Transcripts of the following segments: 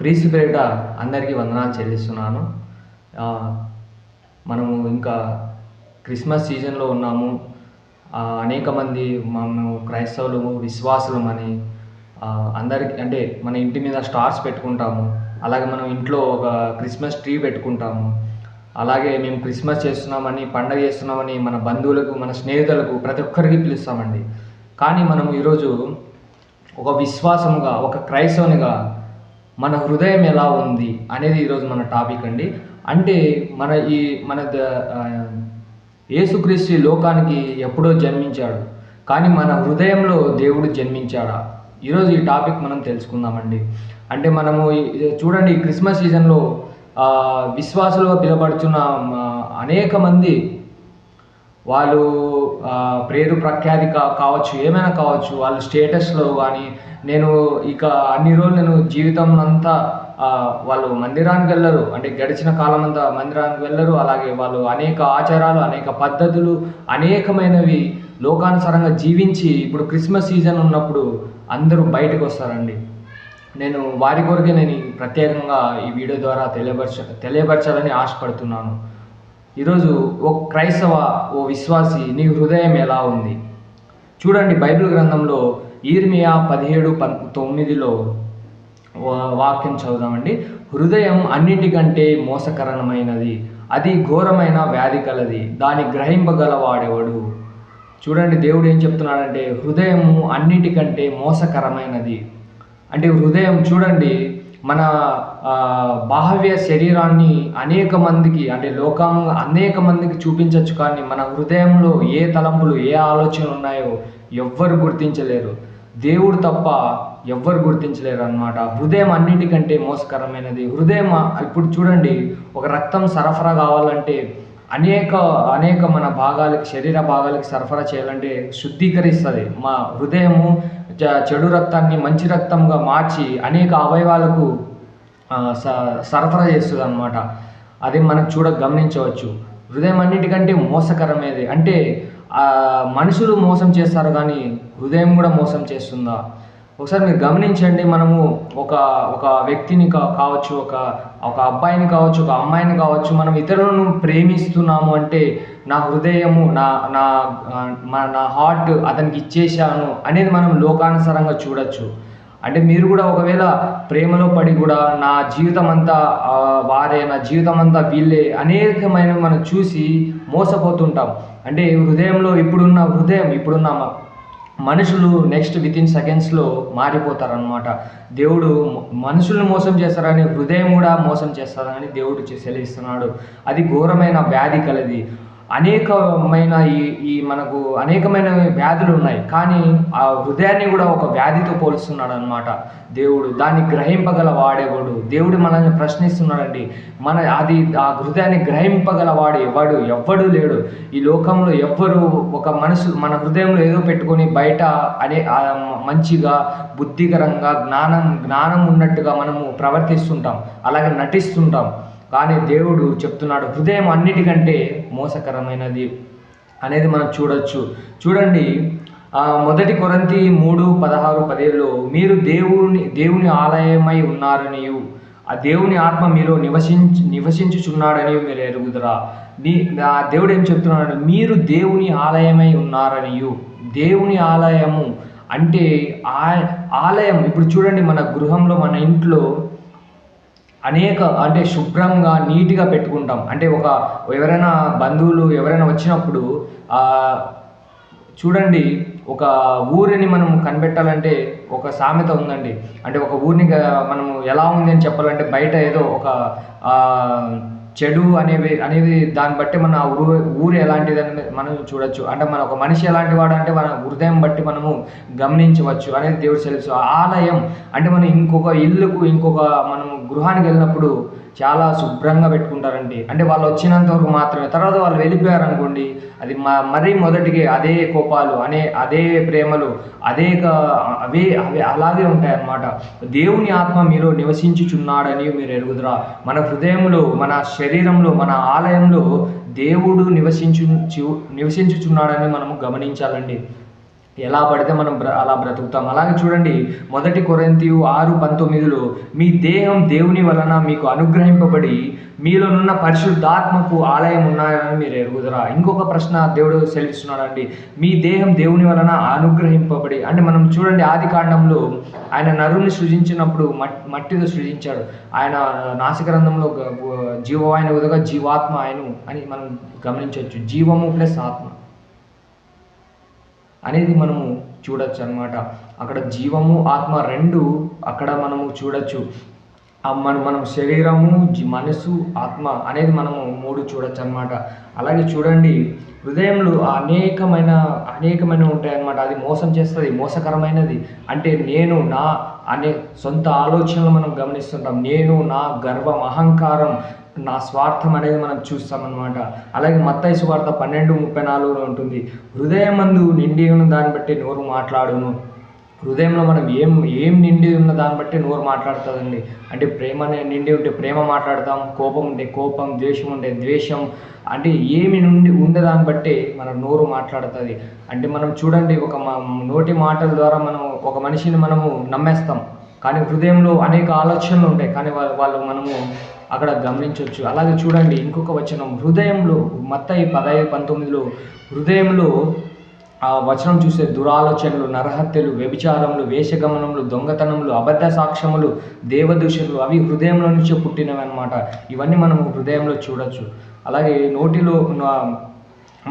క్రీస్తు పేరిట అందరికీ వందనాలు చెల్లిస్తున్నాను. మనము ఇంకా క్రిస్మస్ సీజన్లో ఉన్నాము. అనేక మంది మనము క్రైస్తవులు విశ్వాసులమని అని అందరికి అంటే మన ఇంటి మీద స్టార్స్ పెట్టుకుంటాము. అలాగే మనం ఇంట్లో ఒక క్రిస్మస్ ట్రీ పెట్టుకుంటాము. అలాగే మేము క్రిస్మస్ చేస్తున్నామని పండగ చేస్తున్నామని మన బంధువులకు మన స్నేహితులకు ప్రతి ఒక్కరికి పిలుస్తామండి. కానీ మనం ఈరోజు ఒక విశ్వాసముగా ఒక క్రైస్తవునిగా మన హృదయం ఎలా ఉంది అనేది ఈరోజు మన టాపిక్ అండి. అంటే మన ఈ మన ద- యేసుక్రీస్తు లోకానికి ఎప్పుడో జన్మించాడు. కానీ మన హృదయంలో దేవుడు జన్మించాడా? ఈరోజు ఈ టాపిక్ మనం తెలుసుకుందామండి. అంటే మనము చూడండి ఈ క్రిస్మస్ సీజన్లో విశ్వాసులుగా పిలబడుచున్న అనేక మంది వాళ్ళు పేరు ప్రఖ్యాతి కావచ్చు ఏమైనా కావచ్చు వాళ్ళ స్టేటస్లో కానీ నేను ఇక అన్ని రోజులు నేను జీవితం అంతా వాళ్ళు మందిరానికి వెళ్ళరు. అంటే గడిచిన కాలం అంతా మందిరానికి వెళ్ళరు. అలాగే వాళ్ళు అనేక ఆచారాలు అనేక పద్ధతులు అనేకమైనవి లోకానుసారంగా జీవించి ఇప్పుడు క్రిస్మస్ సీజన్ ఉన్నప్పుడు అందరూ బయటకు వస్తారండి నేను వారి కొరకే నేను ప్రత్యేకంగా ఈ వీడియో ద్వారా తెలియపరచ తెలియపరచాలని ఆశపడుతున్నాను. ఈరోజు ఓ క్రైస్తవ ఓ విశ్వాసి నీ హృదయం ఎలా ఉంది? చూడండి బైబిల్ గ్రంథంలో ఈర్మియా పదిహేడు ప తొమ్మిదిలో వా- వాక్యం చదువుదామండి. హృదయం అన్నిటికంటే మోసకరమైనది అది ఘోరమైన వ్యాధి కలది దాని గ్రహింపగలవాడేవాడు? చూడండి దేవుడు ఏం చెప్తున్నాడంటే హృదయము అన్నిటికంటే మోసకరమైనది. అంటే హృదయం చూడండి మన బాహ్య శరీరాన్ని అనేక మందికి అంటే లోకం అనేక మందికి చూపించవచ్చు కానీ మన హృదయంలో ఏ తలంపులు ఏ ఆలోచనలు ఉన్నాయో ఎవ్వరు గుర్తించలేరు. దేవుడు తప్ప ఎవ్వరు గుర్తించలేరు అన్నమాట హృదయం అన్నిటికంటే మోసకరమైనది. హృదయం ఇప్పుడు చూడండి ఒక రక్తం సరఫరా కావాలంటే అనేక అనేక మన భాగాలకి శరీర భాగాలకి సరఫరా చేయాలంటే శుద్ధీకరిస్తుంది. మా హృదయము చెడు రక్తాన్ని మంచి రక్తంగా మార్చి అనేక అవయవాలకు స- సరఫరా చేస్తుంది అనమాట అది మనం చూడ గమనించవచ్చు. హృదయం అన్నిటికంటే మోసకరమేది అంటే మనుషులు మోసం చేస్తారు కానీ హృదయం కూడా మోసం చేస్తుందా? ఒకసారి మీరు గమనించండి మనము ఒక ఒక వ్యక్తిని కా కావచ్చు ఒక ఒక అబ్బాయిని కావచ్చు ఒక అమ్మాయిని కావచ్చు మనం ఇతరులను ప్రేమిస్తున్నాము అంటే నా హృదయము నా నా నా హార్ట్ అతనికి ఇచ్చేసాను అనేది మనం లోకానుసారంగా చూడొచ్చు. అంటే మీరు కూడా ఒకవేళ ప్రేమలో పడి కూడా నా జీవితం అంతా వారే నా జీవితం అంతా వీళ్ళే అనేకమైన మనం చూసి మోసపోతుంటాం. అంటే హృదయంలో ఇప్పుడున్న హృదయం ఇప్పుడున్న మ- మనుషులు నెక్స్ట్ విత్ ఇన్ సెకండ్స్లో మారిపోతారనమాట దేవుడు మనుషులను మోసం చేస్తారని హృదయం కూడా మోసం చేస్తారని దేవుడు చె- సెలవిస్తున్నాడు. అది ఘోరమైన వ్యాధి కలది. అనేకమైన ఈ ఈ మనకు అనేకమైన వ్యాధులు ఉన్నాయి. కానీ ఆ హృదయాన్ని కూడా ఒక వ్యాధితో పోలుస్తున్నాడు అనమాట దేవుడు. దాన్ని గ్రహింపగల వాడేవాడు? దేవుడు మనల్ని ప్రశ్నిస్తున్నాడండి. మన అది ఆ హృదయాన్ని గ్రహింపగల వాడు ఎవడు? ఎవ్వడు లేడు. ఈ లోకంలో ఎవ్వరు ఒక మనసు మన హృదయంలో ఏదో పెట్టుకొని బయట అనే మంచిగా బుద్ధికరంగా జ్ఞానం జ్ఞానం ఉన్నట్టుగా మనము ప్రవర్తిస్తుంటాం. అలాగే నటిస్తుంటాం. కానీ దేవుడు చెప్తున్నాడు హృదయం అన్నిటికంటే మోసకరమైనది అనేది మనం చూడొచ్చు. చూడండి మొదటి కొరంతి మూడు పదహారు పదేళ్ళలో మీరు దేవుని దేవుని ఆలయమై ఉన్నారనియు. ఆ దేవుని ఆత్మ మీలో నివసించి నివసించుచున్నాడని మీరు ఎరుగుదరా. ఆ దేవుడు ఏం చెప్తున్నాడు? మీరు దేవుని ఆలయమై ఉన్నారనియు. దేవుని ఆలయము అంటే ఆ ఆలయం ఇప్పుడు చూడండి మన గృహంలో మన ఇంట్లో అనేక అంటే శుభ్రంగా నీట్గా పెట్టుకుంటాం. అంటే ఒక ఎవరైనా బంధువులు ఎవరైనా వచ్చినప్పుడు చూడండి ఒక ఊరిని మనం కనిపెట్టాలంటే ఒక సామెత ఉందండి. అంటే ఒక ఊరిని మనము ఎలా ఉంది అని చెప్పాలంటే బయట ఏదో ఒక చెడు అనేవి అనేది దాన్ని బట్టి మన ఊరు ఊరు ఎలాంటిదని మనం చూడొచ్చు. అంటే మన ఒక మనిషి ఎలాంటి వాడు అంటే మన హృదయం బట్టి మనము గమనించవచ్చు అనేది దేవుడు తెలుసు ఆలయం అంటే మనం ఇంకొక ఇల్లుకు ఇంకొక మనం గృహానికి వెళ్ళినప్పుడు చాలా శుభ్రంగా పెట్టుకుంటారండి. అంటే వాళ్ళు వచ్చినంత వరకు మాత్రమే. తర్వాత వాళ్ళు వెళ్ళిపోయారు అనుకోండి అది మరీ మొదటికి అదే కోపాలు అనే అదే ప్రేమలు అదే క- అవే అవి అలాగే ఉంటాయన్నమాట. దేవుని ఆత్మ మీలో నివసించుచున్నాడని మీరు ఎరుగుదరా. మన హృదయంలో మన శరీరంలో మన ఆలయంలో దేవుడు నివసించు చు- నివసించుచున్నాడని మనము గమనించాలండి. ఎలా పడితే మనం అలా బ్రతుకుతాం. అలాగే చూడండి మొదటి కొరంతి ఆరు పంతొమ్మిదిలో మీ దేహం దేవుని వలన మీకు అనుగ్రహింపబడి మీలోనున్న పరిశుద్ధాత్మకు ఆలయం ఉన్నాయని మీరు ఎరుగుదరా. ఇంకొక ప్రశ్న దేవుడు సెలవిస్తున్నాడండి. మీ దేహం దేవుని వలన అనుగ్రహింపబడి అంటే మనం చూడండి ఆది కాండంలో ఆయన నరుని సృజించినప్పుడు మట్టితో సృజించాడు. ఆయన నాసికరంధంలో జీవవాయన ఉదగా జీవాత్మ ఆయను అని మనం గమనించవచ్చు. జీవము ప్లస్ ఆత్మ అనేది మనము చూడొచ్చు అనమాట అక్కడ జీవము ఆత్మ రెండు అక్కడ మనము చూడొచ్చు. మన మనం శరీరము మనసు ఆత్మ అనేది మనము మూడు చూడొచ్చు అనమాట అలాగే చూడండి హృదయంలో అనేకమైన అనేకమైన ఉంటాయన్నమాట. అది మోసం చేస్తుంది మోసకరమైనది. అంటే నేను నా అనే సొంత ఆలోచనలు మనం గమనిస్తుంటాం. నేను నా గర్వం అహంకారం నా స్వార్థం అనేది మనం చూస్తామన్నమాట. అలాగే మత్తయి వార్త పన్నెండు ముప్పై నాలుగులో ఉంటుంది. హృదయమందు నిండి ఉన్న దాన్ని బట్టి నోరు మాట్లాడును. హృదయంలో మనం ఏం ఏం నిండి ఉన్న దాన్ని బట్టి నోరు మాట్లాడుతుందండి. అంటే ప్రేమ నిండి ఉంటే ప్రేమ మాట్లాడతాం కోపం ఉంటే కోపం ద్వేషం ఉంటే ద్వేషం అంటే ఏమి నుండి ఉండే దాన్ని బట్టి మన నోరు మాట్లాడుతుంది. అంటే మనం చూడండి ఒక నోటి మాటల ద్వారా మనం ఒక మనిషిని మనము నమ్మేస్తాం. కానీ హృదయంలో అనేక ఆలోచనలు ఉంటాయి. కానీ వాళ్ళు వాళ్ళు మనము అక్కడ గమనించవచ్చు. అలాగే చూడండి ఇంకొక వచనం. హృదయంలో మత్తయి పదహైదు పంతొమ్మిదిలో హృదయంలో ఆ వచనం చూసే దురాలోచనలు నరహత్యలు వ్యభిచారములు వేషగమనములు దొంగతనములు అబద్ధ సాక్ష్యములు దేవదూషణలు అవి హృదయంలో నుంచే పుట్టినవి అనమాట ఇవన్నీ మనం హృదయంలో చూడొచ్చు. అలాగే నోటిలో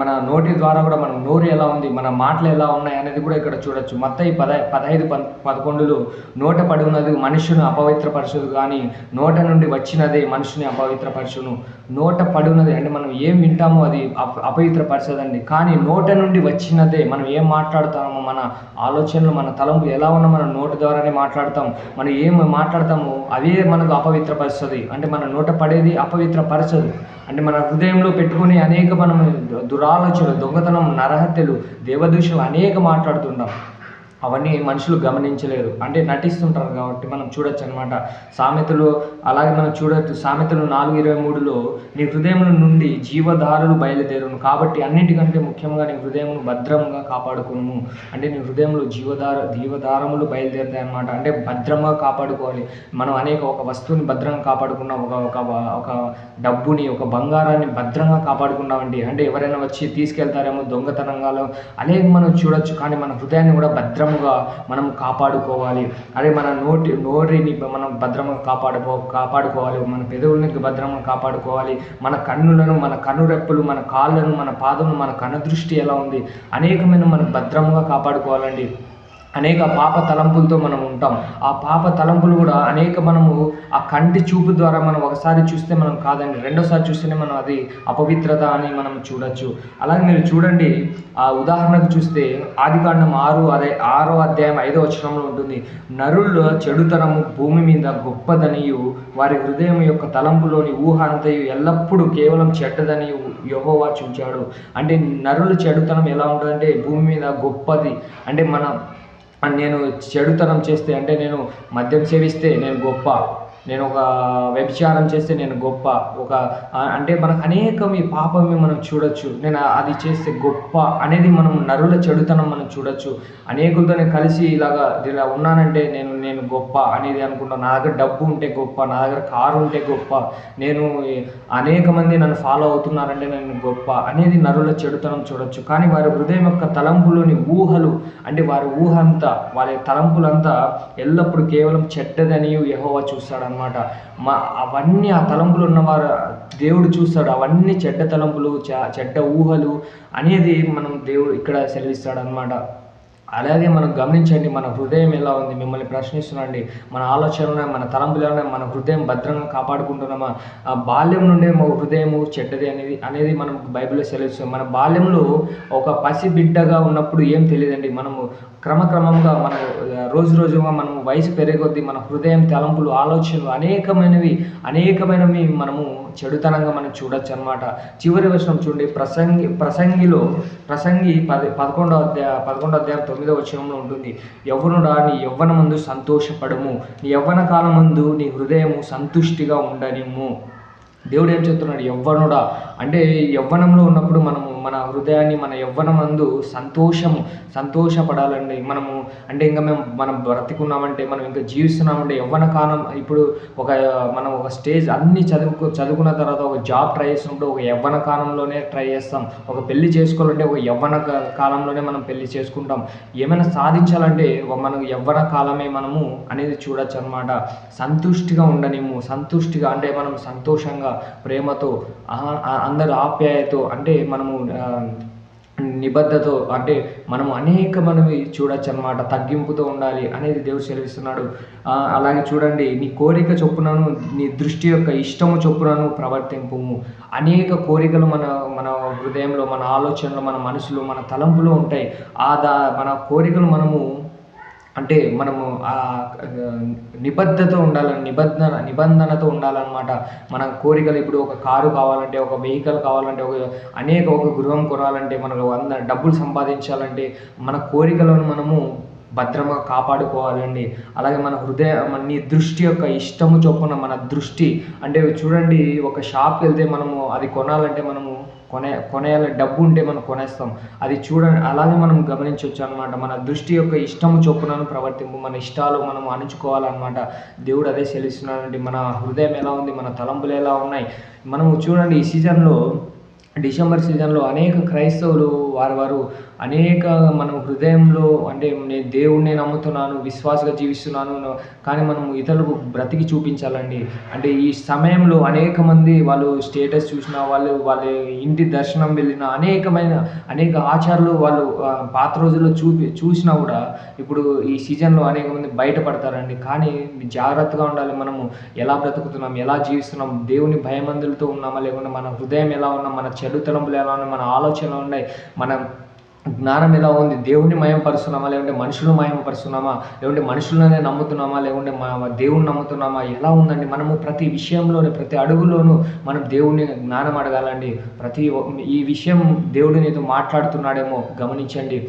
మన నోటి ద్వారా కూడా మనం నోరు ఎలా ఉంది మన మాటలు ఎలా ఉన్నాయి అనేది కూడా ఇక్కడ చూడొచ్చు. మొత్తం ఈ పద పదహైదు పం పదకొండులో నోట పడి ఉన్నది మనుషుని అపవిత్రపరచదు కానీ నోట నుండి వచ్చినదే మనుషుని అపవిత్రపరచును నోట పడి ఉన్నది అంటే మనం ఏం వింటామో అది అప అపవిత్రపరచదండి కానీ నోట నుండి వచ్చినదే మనం ఏం మాట్లాడుతామో మన ఆలోచనలు మన తలంపు ఎలా ఉన్నా మన నోటి ద్వారానే మాట్లాడతాం. మనం ఏం మాట్లాడతామో అవే మనకు అపవిత్రపరుస్తుంది అంటే మన నోట పడేది అపవిత్రపరచదు అంటే మన హృదయంలో పెట్టుకుని అనేక మనం దురాలోచనలు దొంగతనం నరహత్యలు దేవదూషలు అనేక మాట్లాడుతుంటాం. అవన్నీ మనుషులు గమనించలేరు అంటే నటిస్తుంటారు కాబట్టి మనం చూడొచ్చు అనమాట సామెతలు అలాగే మనం చూడొచ్చు. సామెతలు నాలుగు ఇరవై మూడులో నీ హృదయం నుండి జీవధారులు బయలుదేరును. కాబట్టి అన్నిటికంటే ముఖ్యంగా నీ హృదయమును భద్రంగా కాపాడుకును అంటే నీ హృదయంలో జీవధార జీవధారములు బయలుదేరుతాయి అనమాట అంటే భద్రంగా కాపాడుకోవాలి. మనం అనేక ఒక వస్తువుని భద్రంగా కాపాడుకున్నాం. ఒక ఒక ఒక డబ్బుని ఒక బంగారాన్ని భద్రంగా కాపాడుకున్నామండి. అంటే ఎవరైనా వచ్చి తీసుకెళ్తారేమో దొంగతనంగాలో. అనేది మనం చూడొచ్చు. కానీ మన హృదయాన్ని కూడా భద్రముగా మనం కాపాడుకోవాలి. అదే మన నోటి నోటిని మనం భద్రంగా కాపాడుకో కాపాడుకోవాలి. మన పెదవులని భద్రంగా కాపాడుకోవాలి. మన కన్నులను మన కనురెప్పలు మన కాళ్ళను మన పాదములు మన కనుదృష్టి ఎలా ఉంది? అనేకమైన మనం భద్రంగా కాపాడుకోవాలండి. అనేక పాప తలంపులతో మనం ఉంటాం. ఆ పాప తలంపులు కూడా అనేక మనము ఆ కంటి చూపు ద్వారా మనం ఒకసారి చూస్తే మనం కాదండి రెండోసారి చూస్తేనే మనం అది అపవిత్రత అని మనం చూడొచ్చు. అలాగే మీరు చూడండి ఆ ఉదాహరణకు చూస్తే ఆదికాండం ఆరు అదే ఆరో అధ్యాయం ఐదో వచనంలో ఉంటుంది. నరుల్లో చెడుతనము భూమి మీద గొప్పదనియు వారి హృదయం యొక్క తలంపులోని ఊహ అంతయు ఎల్లప్పుడూ కేవలం చెడ్డదని యహోవా చూచాడు. అంటే నరుల చెడుతనం ఎలా ఉంటుందంటే భూమి మీద గొప్పది. అంటే మన నేను చెడుతనం చేస్తే అంటే నేను మద్యం సేవిస్తే నేను గొప్ప. నేను ఒక వ్యభిచారం చేస్తే నేను గొప్ప. ఒక అంటే మనకు అనేకం ఈ పాపమే మనం చూడొచ్చు. నేను అది చేస్తే గొప్ప అనేది మనం నరుల చెడుతనం మనం చూడొచ్చు. అనేకులతో నేను కలిసి ఇలాగా ఇలా ఉన్నానంటే నేను నేను గొప్ప అనేది అనుకుంటాను నా దగ్గర డబ్బు ఉంటే గొప్ప నా దగ్గర కారు ఉంటే గొప్ప నేను అనేక మంది నన్ను ఫాలో అవుతున్నారంటే నేను గొప్ప అనేది నరుల చెడుతనం చూడొచ్చు. కానీ వారి హృదయం యొక్క తలంపులోని ఊహలు అంటే వారి ఊహ అంతా వారి తలంపులంతా ఎల్లప్పుడూ కేవలం చెడ్డదని యహోవా చూస్తాడనమాట మా అవన్నీ ఆ తలంపులు ఉన్నవారు దేవుడు చూస్తాడు. అవన్నీ చెడ్డ తలంపులు చ- చెడ్డ ఊహలు అనేది మనం దేవుడు ఇక్కడ సెలవిస్తాడనమాట అలాగే మనం గమనించండి మన హృదయం ఎలా ఉంది? మిమ్మల్ని ప్రశ్నిస్తున్నాండి మన ఆలోచనలు మన తలంపులు మన హృదయం భద్రంగా కాపాడుకుంటున్నామా? ఆ బాల్యం నుండే మా హృదయము చెడ్డది అనేది అనేది మనం బైబిల్లో సెలవిస్తాం మన బాల్యంలో ఒక పసి బిడ్డగా ఉన్నప్పుడు ఏం తెలియదండి? మనము క్రమక్రమంగా మనం రోజు రోజుగా మనం వయసు పెరిగొద్దీ మన హృదయం తలంపులు ఆలోచనలు అనేకమైనవి అనేకమైనవి మనము చెడుతనంగా మనం చూడొచ్చు అనమాట చివరి వచనం చూడండి. ప్రసంగి ప్రసంగిలో ప్రసంగి పది పదకొండో అధ్యాయ పదకొండో అధ్యాయం తొమ్మిదో వచనంలో ఉంటుంది. యవ్వనుడా నీ యవ్వన ముందు సంతోషపడము. నీ యవ్వన కాలం ముందు నీ హృదయము సంతుష్టిగా ఉండనిమ్ము. దేవుడు ఏం చెప్తున్నాడు? యవ్వనుడా. అంటే యవ్వనంలో ఉన్నప్పుడు మనము మన హృదయాన్ని మన యవ్వనమందు సంతోషము సంతోషపడాలండి. మనము అంటే ఇంకా మేము మనం బ్రతికున్నామంటే మనం ఇంకా జీవిస్తున్నామంటే యవ్వన కాలం ఇప్పుడు ఒక మనం ఒక స్టేజ్ అన్ని చదువుకు చదువుకున్న తర్వాత ఒక జాబ్ ట్రై చేసినప్పుడు ఒక యవ్వన కాలంలోనే ట్రై చేస్తాం. ఒక పెళ్ళి చేసుకోవాలంటే ఒక యవ్వన కాలంలోనే మనం పెళ్ళి చేసుకుంటాం. ఏమైనా సాధించాలంటే మనం యవ్వన కాలమే మనము అనేది చూడొచ్చు అనమాట సంతుష్టిగా ఉండనిము సంతుష్టిగా అంటే మనం సంతోషంగా ప్రేమతో అందరు ఆప్యాయతో అంటే మనము నిబద్ధతో అంటే మనం అనేక మనవి చూడొచ్చు అనమాట తగ్గింపుతో ఉండాలి అనేది దేవుడు సెలవిస్తున్నాడు. అలాగే చూడండి నీ కోరిక చొప్పునను నీ దృష్టి యొక్క ఇష్టము చొప్పునను ప్రవర్తింపుము. అనేక కోరికలు మన మన హృదయంలో మన ఆలోచనలు మన మనసులో మన తలంపులో ఉంటాయి. ఆ దా మన కోరికలు మనము అంటే మనము ఆ నిబద్ధత ఉండాలని నిబంధన నిబంధనతో ఉండాలన్నమాట. మన కోరికలు ఇప్పుడు ఒక కారు కావాలంటే ఒక వెహికల్ కావాలంటే ఒక అనేక ఒక గృహం కొనాలంటే మనకు వంద డబ్బులు సంపాదించాలంటే మన కోరికలను మనము భద్రంగా కాపాడుకోవాలండి. అలాగే మన హృదయ నీ దృష్టి యొక్క ఇష్టము చొప్పున మన దృష్టి అంటే చూడండి ఒక షాప్కి వెళ్తే మనము అది కొనాలంటే మనము కొనే కొనేయాలి. డబ్బు ఉంటే మనం కొనేస్తాం. అది చూడ అలాగే మనం గమనించవచ్చు అనమాట మన దృష్టి యొక్క ఇష్టము చొప్పునను ప్రవర్తింపు మన ఇష్టాలు మనం అణుచుకోవాలన్నమాట. దేవుడు అదే చెల్లిస్తున్నాడండి. మన హృదయం ఎలా ఉంది? మన తలంపులు ఎలా ఉన్నాయి? మనము చూడండి ఈ సీజన్లో డిసెంబర్ సీజన్లో అనేక క్రైస్తవులు వారు వారు అనేక మనం హృదయంలో అంటే నేను దేవుణ్ణి నమ్ముతున్నాను విశ్వాసగా జీవిస్తున్నాను కానీ మనం ఇతరులకు బ్రతికి చూపించాలండి. అంటే ఈ సమయంలో అనేక మంది వాళ్ళు స్టేటస్ చూసిన వాళ్ళు వాళ్ళ ఇంటి దర్శనం వెళ్ళిన అనేకమైన అనేక ఆచారాలు వాళ్ళు పాత రోజుల్లో చూపి చూసినా కూడా ఇప్పుడు ఈ సీజన్లో అనేక మంది బయటపడతారండి. కానీ జాగ్రత్తగా ఉండాలి మనము. ఎలా బ్రతుకుతున్నాం? ఎలా జీవిస్తున్నాం? దేవుని భయమందులతో ఉన్నామా? లేకుండా మన హృదయం ఎలా ఉన్నాం? మన చెడు తలంపులు ఎలా ఉన్నాయి మన ఆలోచనలు ఉన్నాయి? మన జ్ఞానం ఎలా ఉంది? దేవుణ్ణి మయంపరుస్తున్నామా? లేకుంటే మనుషులు మయంపరుస్తున్నామా? లేకుంటే మనుషులనే నమ్ముతున్నామా? లేకుంటే మా దేవుణ్ణి నమ్ముతున్నామా? ఎలా ఉందండి? మనము ప్రతి విషయంలోనే ప్రతి అడుగులోనూ మనం దేవుణ్ణి జ్ఞానం అడగాలండి. ప్రతి ఒ- ఈ విషయం దేవుడు నీతో మాట్లాడుతున్నాడేమో గమనించండి.